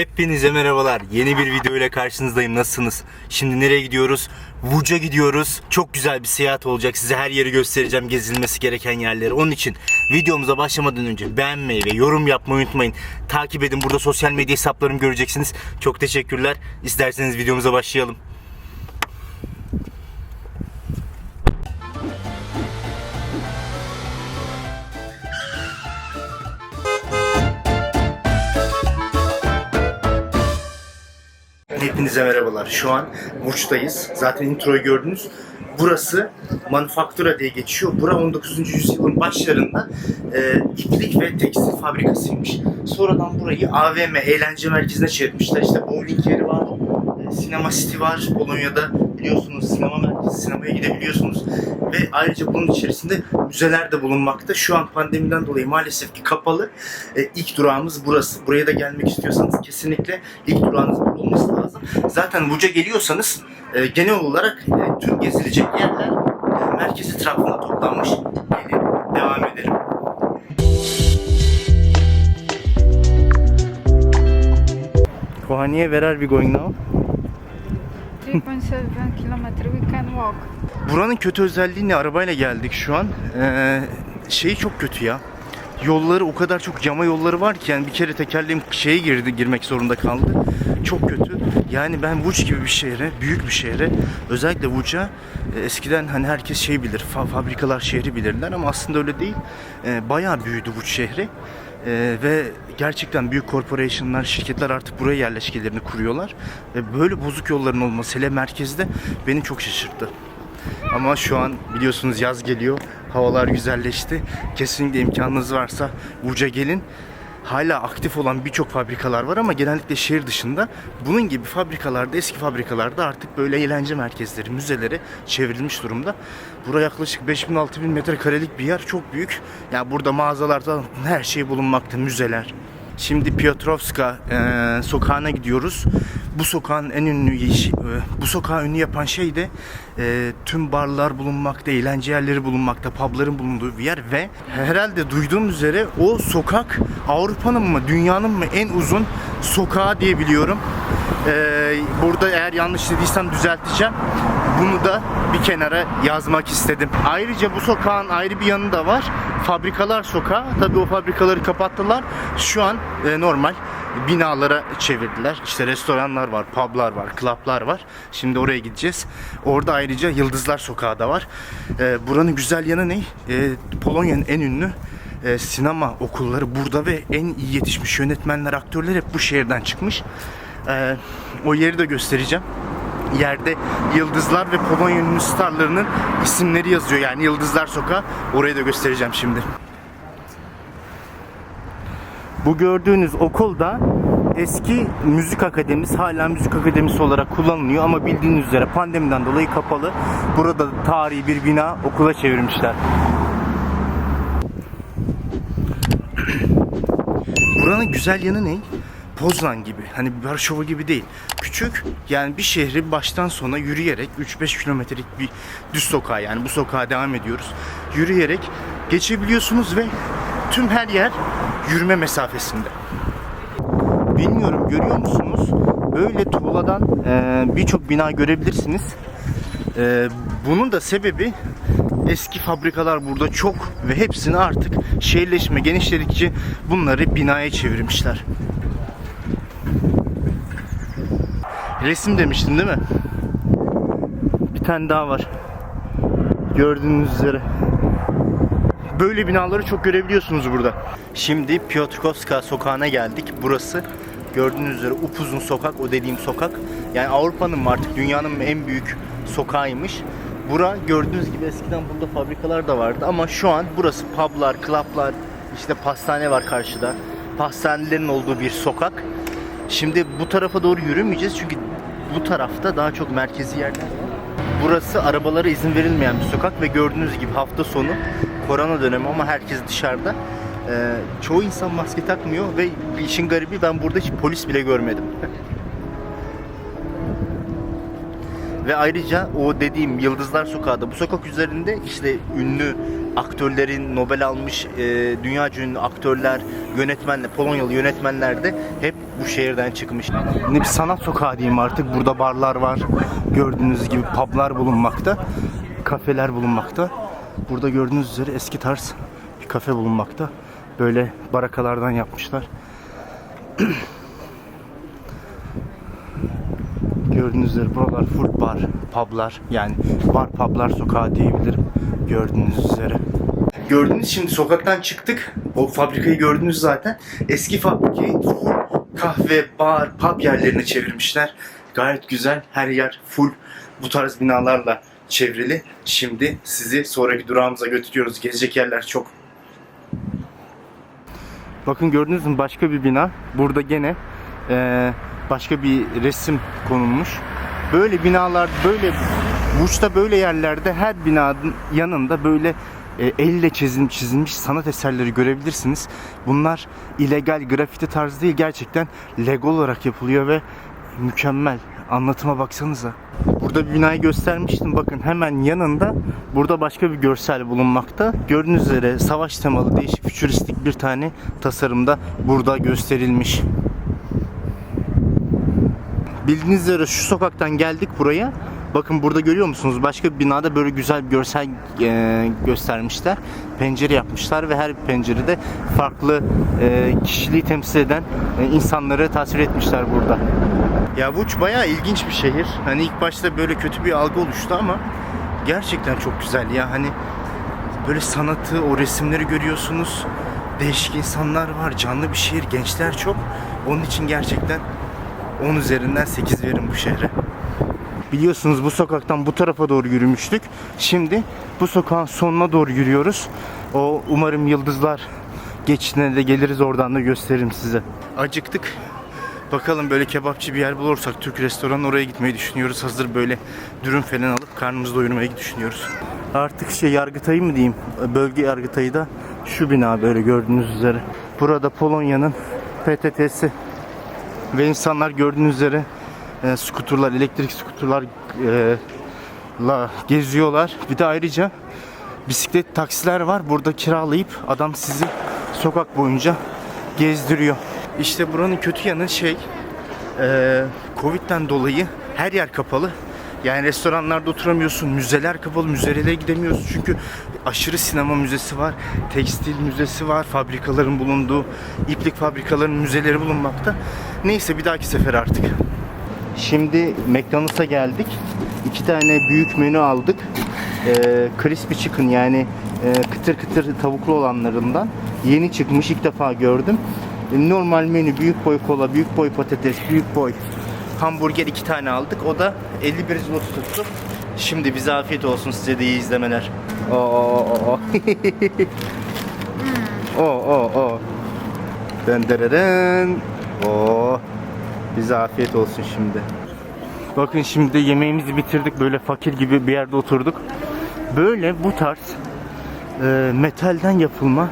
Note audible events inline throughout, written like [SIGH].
Hepinize merhabalar. Yeni bir video ile karşınızdayım. Nasılsınız? Şimdi nereye gidiyoruz? Vuca gidiyoruz. Çok güzel bir seyahat olacak. Size her yeri göstereceğim. Gezilmesi gereken yerleri. Onun için videomuza başlamadan önce beğenmeyi ve yorum yapmayı unutmayın. Takip edin. Burada sosyal medya hesaplarımı göreceksiniz. Çok teşekkürler. İsterseniz videomuza başlayalım. Hepinize merhabalar. Şu an Burç'tayız. Zaten introyu gördünüz. Burası Manufaktura diye geçiyor. Bura 19. yüzyılın başlarında e, iplik ve tekstil fabrikasıymış. Sonradan burayı AVM, eğlence merkezine çevirmişler. İşte bowling yeri var, e, sinema city var. Polonya'da biliyorsunuz sinema merkezi, sinemaya gidebiliyorsunuz. Ve ayrıca bunun içerisinde müzeler de bulunmakta. Şu an pandemiden dolayı maalesef ki kapalı. E, ilk durağımız burası. Buraya da gelmek istiyorsanız kesinlikle ilk durağınız burada olması lazım. Zaten Buca geliyorsanız e, genel olarak e, tüm gezilecek yerler e, merkez etrafında toplanmış. Gelin devam edelim. Kohaniye where are we going now? 3.7 kilometer we can walk. Buranın kötü özelliği ne? Arabayla geldik şu an. Ee, şeyi çok kötü ya. Yolları o kadar çok yama yolları var ki yani bir kere tekerleğim şeye girdi girmek zorunda kaldı. Çok kötü. Yani ben Vuç gibi bir şehre, büyük bir şehre, özellikle Vuç'a e, eskiden hani herkes şey bilir, fa- fabrikalar şehri bilirler ama aslında öyle değil. E, bayağı büyüdü Vuç şehri. E, ve gerçekten büyük corporation'lar, şirketler artık buraya yerleşkelerini kuruyorlar. Ve böyle bozuk yolların olması hele merkezde beni çok şaşırttı. Ama şu an biliyorsunuz yaz geliyor. Havalar güzelleşti. Kesinlikle imkanınız varsa Buca gelin. Hala aktif olan birçok fabrikalar var ama genellikle şehir dışında bunun gibi fabrikalarda, eski fabrikalarda artık böyle eğlence merkezleri, müzeleri çevrilmiş durumda. Bura yaklaşık 5000-6000 metrekarelik bir yer. Çok büyük. Yani burada mağazalarda her şey bulunmakta, müzeler. Şimdi Piotrowska e, sokağına gidiyoruz. Bu sokağın en ünlü e, bu sokağı ünlü yapan şey de e, tüm barlar bulunmakta, eğlence yerleri bulunmakta, pubların bulunduğu bir yer ve herhalde duyduğum üzere o sokak Avrupa'nın mı, dünyanın mı en uzun sokağı diye biliyorum. E, burada eğer yanlış dediysem düzelteceğim. Bunu da bir kenara yazmak istedim. Ayrıca bu sokağın ayrı bir yanı da var. Fabrikalar sokağı. Tabii o fabrikaları kapattılar. Şu an e, normal binalara çevirdiler. İşte restoranlar var, publar var, klaplar var. Şimdi oraya gideceğiz. Orada ayrıca Yıldızlar Sokağı da var. E, buranın güzel yanı ne? E, Polonya'nın en ünlü e, sinema okulları burada ve en iyi yetişmiş yönetmenler, aktörler hep bu şehirden çıkmış. E, o yeri de göstereceğim yerde yıldızlar ve Polonya ünlü starlarının isimleri yazıyor. Yani Yıldızlar Sokağı. Orayı da göstereceğim şimdi. Bu gördüğünüz okul da eski müzik akademisi hala müzik akademisi olarak kullanılıyor ama bildiğiniz üzere pandemiden dolayı kapalı. Burada da tarihi bir bina okula çevirmişler. Buranın güzel yanı ne? Poznan gibi. Hani Varşova gibi değil. Küçük yani bir şehri baştan sona yürüyerek 3-5 kilometrelik bir düz sokağa yani bu sokağa devam ediyoruz. Yürüyerek geçebiliyorsunuz ve tüm her yer yürüme mesafesinde. Bilmiyorum görüyor musunuz? Böyle tuğladan e, birçok bina görebilirsiniz. E, bunun da sebebi eski fabrikalar burada çok ve hepsini artık şehirleşme genişledikçe bunları binaya çevirmişler. Resim demiştin değil mi? Bir tane daha var. Gördüğünüz üzere. Böyle binaları çok görebiliyorsunuz burada. Şimdi Piotrkowska sokağına geldik. Burası gördüğünüz üzere upuzun sokak, o dediğim sokak. Yani Avrupa'nın artık dünyanın en büyük sokağıymış. Bura gördüğünüz gibi eskiden burada fabrikalar da vardı ama şu an burası publar, clublar, işte pastane var karşıda. Pastanelerin olduğu bir sokak. Şimdi bu tarafa doğru yürümeyeceğiz çünkü bu tarafta daha çok merkezi yerler var. Burası arabalara izin verilmeyen bir sokak ve gördüğünüz gibi hafta sonu korona dönemi ama herkes dışarıda. Ee, çoğu insan maske takmıyor ve işin garibi ben burada hiç polis bile görmedim. Ve ayrıca o dediğim Yıldızlar Sokağı'da bu sokak üzerinde işte ünlü aktörlerin Nobel almış e, dünya ünlü aktörler, yönetmenler, Polonyalı yönetmenler de hep bu şehirden çıkmış. Ne bir sanat sokağı diyeyim artık. Burada barlar var. Gördüğünüz gibi publar bulunmakta. Kafeler bulunmakta. Burada gördüğünüz üzere eski tarz bir kafe bulunmakta. Böyle barakalardan yapmışlar. [CLEARS THROAT] Gördüğünüz üzere buralar full bar, publar yani bar publar sokağı diyebilirim gördüğünüz üzere. Gördünüz şimdi sokaktan çıktık. O fabrikayı gördünüz zaten. Eski fabrikayı kahve, bar, pub yerlerine çevirmişler. Gayet güzel. Her yer full bu tarz binalarla çevrili. Şimdi sizi sonraki durağımıza götürüyoruz. Gezecek yerler çok. Bakın gördünüz mü başka bir bina. Burada gene eee, başka bir resim konulmuş. Böyle binalar böyle Burç'ta böyle yerlerde her binanın yanında böyle e, elle çizilmiş, çizilmiş sanat eserleri görebilirsiniz. Bunlar illegal grafiti tarzı değil gerçekten legal olarak yapılıyor ve mükemmel. Anlatıma baksanıza. Burada bir binayı göstermiştim. Bakın hemen yanında burada başka bir görsel bulunmakta. Gördüğünüz üzere savaş temalı değişik fütüristik bir tane tasarımda burada gösterilmiş. Bildiğiniz üzere şu sokaktan geldik buraya. Bakın burada görüyor musunuz? Başka bir binada böyle güzel bir görsel e, göstermişler. Pencere yapmışlar ve her pencerede farklı e, kişiliği temsil eden e, insanları tasvir etmişler burada. Ya Vuç bayağı ilginç bir şehir. Hani ilk başta böyle kötü bir algı oluştu ama gerçekten çok güzel ya. Hani böyle sanatı, o resimleri görüyorsunuz. Değişik insanlar var, canlı bir şehir, gençler çok. Onun için gerçekten 10 üzerinden 8 verin bu şehre. Biliyorsunuz bu sokaktan bu tarafa doğru yürümüştük. Şimdi bu sokağın sonuna doğru yürüyoruz. O umarım yıldızlar geçtiğinde de geliriz oradan da gösteririm size. Acıktık. Bakalım böyle kebapçı bir yer bulursak Türk restoranı oraya gitmeyi düşünüyoruz. Hazır böyle dürüm falan alıp karnımızı doyurmayı düşünüyoruz. Artık şey Yargıtay'ı mı diyeyim? Bölge Yargıtay'ı da şu bina böyle gördüğünüz üzere. Burada Polonya'nın PTT'si ve insanlar gördüğünüz üzere e, skuturlar, elektrik skuturlar e, la geziyorlar. Bir de ayrıca bisiklet taksiler var. Burada kiralayıp adam sizi sokak boyunca gezdiriyor. İşte buranın kötü yanı şey e, Covid'den dolayı her yer kapalı. Yani restoranlarda oturamıyorsun, müzeler kapalı, müzelere gidemiyorsun çünkü aşırı sinema müzesi var, tekstil müzesi var, fabrikaların bulunduğu, iplik fabrikalarının müzeleri bulunmakta. Neyse bir dahaki sefer artık. Şimdi McDonald's'a geldik. İki tane büyük menü aldık. Ee, crispy chicken yani e, kıtır kıtır tavuklu olanlarından. Yeni çıkmış ilk defa gördüm. E, Normal menü büyük boy kola, büyük boy patates, büyük boy hamburger iki tane aldık. O da 51 zloty tuttu. Şimdi bize afiyet olsun size de iyi izlemeler. Oo, oo, oo. o o o. Den dereren. Oo. Bize afiyet olsun şimdi. Bakın şimdi yemeğimizi bitirdik. Böyle fakir gibi bir yerde oturduk. Böyle bu tarz e, metalden yapılma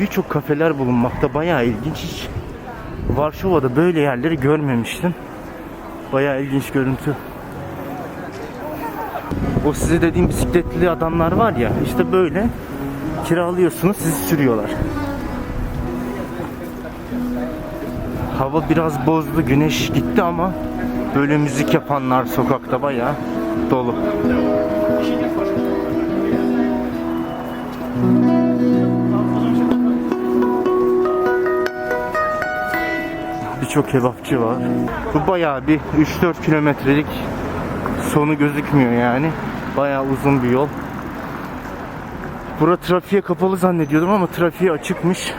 birçok kafeler bulunmakta. Bayağı ilginç. Hiç Varşova'da böyle yerleri görmemiştim. Bayağı ilginç görüntü. O size dediğim bisikletli adamlar var ya işte böyle kiralıyorsunuz sizi sürüyorlar. Hava biraz bozdu, güneş gitti ama böyle müzik yapanlar sokakta bayağı dolu. Birçok kebapçı var. Bu bayağı bir 3-4 kilometrelik sonu gözükmüyor yani. Bayağı uzun bir yol. Bura trafiğe kapalı zannediyordum ama trafiğe açıkmış.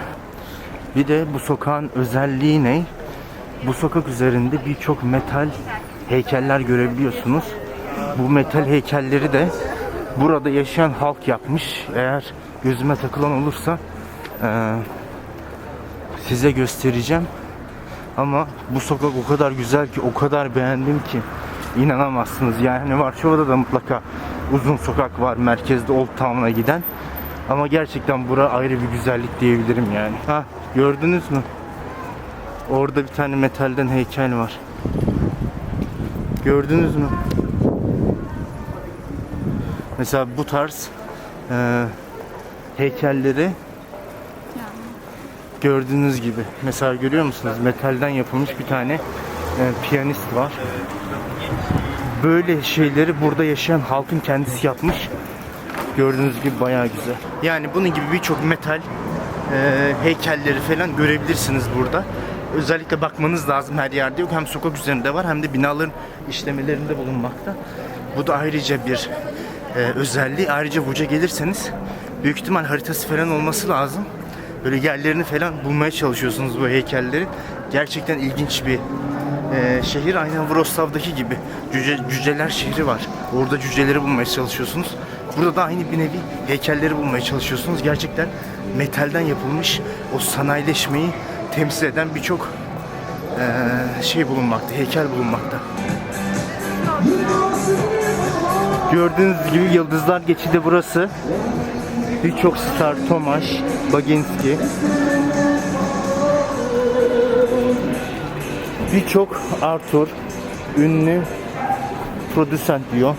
Bir de bu sokağın özelliği ne? Bu sokak üzerinde birçok metal heykeller görebiliyorsunuz. Bu metal heykelleri de burada yaşayan halk yapmış. Eğer gözüme takılan olursa eee, size göstereceğim. Ama bu sokak o kadar güzel ki, o kadar beğendim ki inanamazsınız. Yani Varşova'da da mutlaka uzun sokak var merkezde Old Town'a giden. Ama gerçekten bura ayrı bir güzellik diyebilirim yani. Ha gördünüz mü? Orada bir tane metalden heykel var. Gördünüz mü? Mesela bu tarz eee, heykelleri gördüğünüz gibi. Mesela görüyor musunuz? Metalden yapılmış bir tane e, piyanist var. Böyle şeyleri burada yaşayan halkın kendisi yapmış. Gördüğünüz gibi bayağı güzel. Yani bunun gibi birçok metal e, heykelleri falan görebilirsiniz burada. Özellikle bakmanız lazım her yerde yok. Hem sokak üzerinde var hem de binaların işlemelerinde bulunmakta. Bu da ayrıca bir e, özelliği. Ayrıca Vuca gelirseniz büyük ihtimal haritası falan olması lazım. Böyle yerlerini falan bulmaya çalışıyorsunuz bu heykelleri. Gerçekten ilginç bir e, şehir. Aynen Wrocław'daki gibi. Cüce, cüceler şehri var. Orada cüceleri bulmaya çalışıyorsunuz. Burada da aynı bir nevi heykelleri bulmaya çalışıyorsunuz. Gerçekten metalden yapılmış o sanayileşmeyi temsil eden birçok e, şey bulunmakta, heykel bulunmakta. Gördüğünüz gibi Yıldızlar Geçidi burası. Birçok star Tomaş, Baginski. Birçok Arthur, ünlü prodüsent diyor.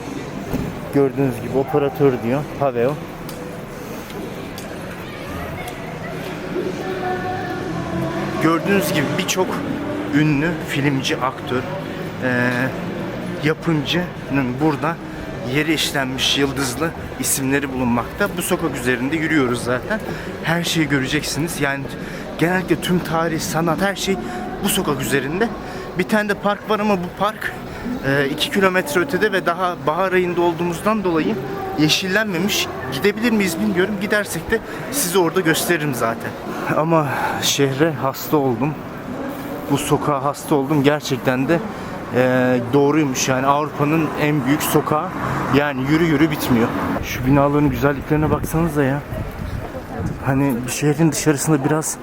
Gördüğünüz gibi operatör diyor. Pavel. Gördüğünüz gibi birçok ünlü filmci, aktör, eee, yapımcının burada yeri işlenmiş yıldızlı isimleri bulunmakta. Bu sokak üzerinde yürüyoruz zaten. Her şeyi göreceksiniz. Yani genellikle tüm tarih, sanat her şey bu sokak üzerinde. Bir tane de park var ama bu park 2 kilometre ötede ve daha bahar ayında olduğumuzdan dolayı yeşillenmemiş. Gidebilir miyiz bilmiyorum. Gidersek de size orada gösteririm zaten. Ama şehre hasta oldum bu sokağa hasta oldum. Gerçekten de eee, doğruymuş yani Avrupa'nın en büyük sokağı. Yani yürü yürü bitmiyor. Şu binaların güzelliklerine baksanıza ya. Hani şehrin dışarısında biraz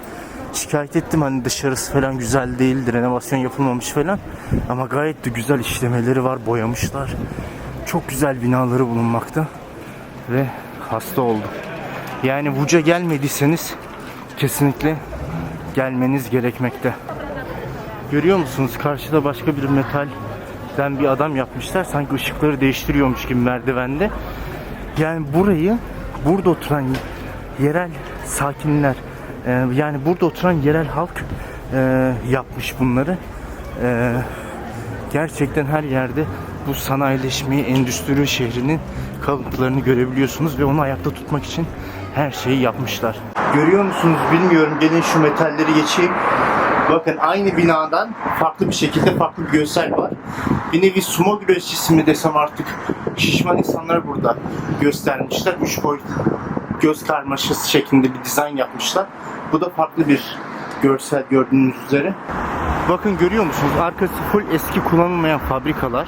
şikayet ettim hani dışarısı falan güzel değildir, renovasyon yapılmamış falan. Ama gayet de güzel işlemeleri var, boyamışlar. Çok güzel binaları bulunmakta ve hasta oldum. Yani Vuca gelmediyseniz kesinlikle gelmeniz gerekmekte. Görüyor musunuz? Karşıda başka bir metalden bir adam yapmışlar. Sanki ışıkları değiştiriyormuş gibi merdivende. Yani burayı burada oturan yerel sakinler e, yani burada oturan yerel halk e, yapmış bunları. E, gerçekten her yerde bu sanayileşmeyi, endüstri şehrinin kalıntılarını görebiliyorsunuz ve onu ayakta tutmak için her şeyi yapmışlar. Görüyor musunuz bilmiyorum. Gelin şu metalleri geçeyim. Bakın aynı binadan farklı bir şekilde farklı bir görsel var. Bir nevi sumo güreşçisi mi desem artık şişman insanlar burada göstermişler. Üç boyut göz karmaşası şeklinde bir dizayn yapmışlar. Bu da farklı bir görsel gördüğünüz üzere. Bakın görüyor musunuz? Arkası full eski kullanılmayan fabrikalar.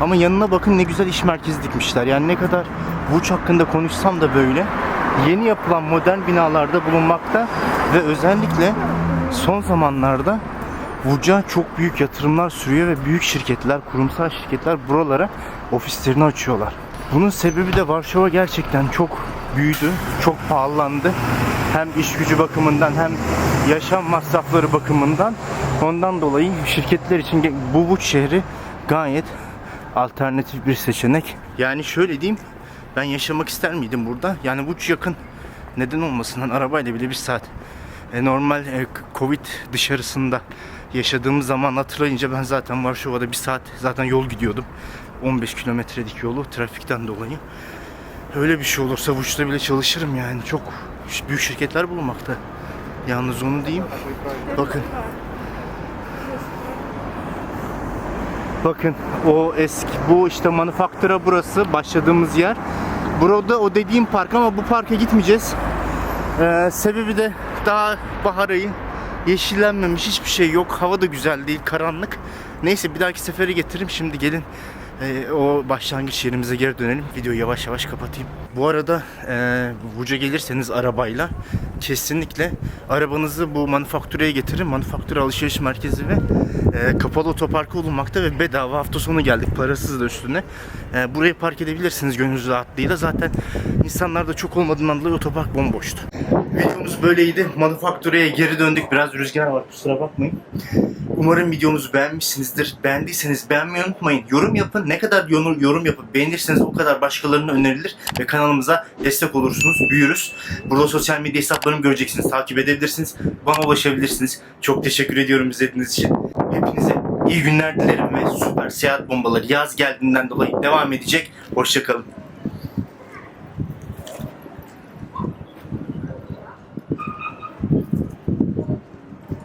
Ama yanına bakın ne güzel iş merkezi dikmişler. Yani ne kadar Vuç hakkında konuşsam da böyle yeni yapılan modern binalarda bulunmakta ve özellikle son zamanlarda Vuca çok büyük yatırımlar sürüyor ve büyük şirketler, kurumsal şirketler buralara ofislerini açıyorlar. Bunun sebebi de Varşova gerçekten çok büyüdü, çok pahalandı. Hem iş gücü bakımından hem yaşam masrafları bakımından. Ondan dolayı şirketler için bu Vuç şehri gayet alternatif bir seçenek. Yani şöyle diyeyim, ben yaşamak ister miydim burada? Yani Vuç yakın. Neden olmasın? Hani arabayla bile bir saat. E, normal e, Covid dışarısında yaşadığımız zaman hatırlayınca ben zaten Varşova'da bir saat zaten yol gidiyordum. 15 kilometrelik yolu trafikten dolayı. Öyle bir şey olursa Vuç'ta bile çalışırım yani. Çok büyük şirketler bulunmakta. Yalnız onu diyeyim. Bakın. Bakın o eski bu işte manufaktura burası başladığımız yer. Burada o dediğim park ama bu parka gitmeyeceğiz. Ee, sebebi de daha bahar ayı yeşillenmemiş hiçbir şey yok. Hava da güzel değil karanlık. Neyse bir dahaki sefere getiririm. Şimdi gelin Ee, o başlangıç yerimize geri dönelim. Videoyu yavaş yavaş kapatayım. Bu arada e, Vuca gelirseniz arabayla kesinlikle arabanızı bu manufakturaya getirin. Manufaktura alışveriş merkezi ve e, kapalı otoparkı bulunmakta ve bedava hafta sonu geldik parasız da üstüne. E, buraya park edebilirsiniz gönül rahatlığıyla. Zaten insanlar da çok olmadığından dolayı otopark bomboştu. Videomuz böyleydi. Manufakturaya geri döndük. Biraz rüzgar var kusura bakmayın. Umarım videomuzu beğenmişsinizdir. Beğendiyseniz beğenmeyi unutmayın. Yorum yapın. Ne kadar yorum yapıp beğenirseniz o kadar başkalarına önerilir ve kanalımıza destek olursunuz. Büyürüz. Burada sosyal medya hesaplarımı göreceksiniz. Takip edebilirsiniz. Bana ulaşabilirsiniz. Çok teşekkür ediyorum izlediğiniz için. Hepinize iyi günler dilerim ve süper seyahat bombaları yaz geldiğinden dolayı devam edecek. Hoşçakalın.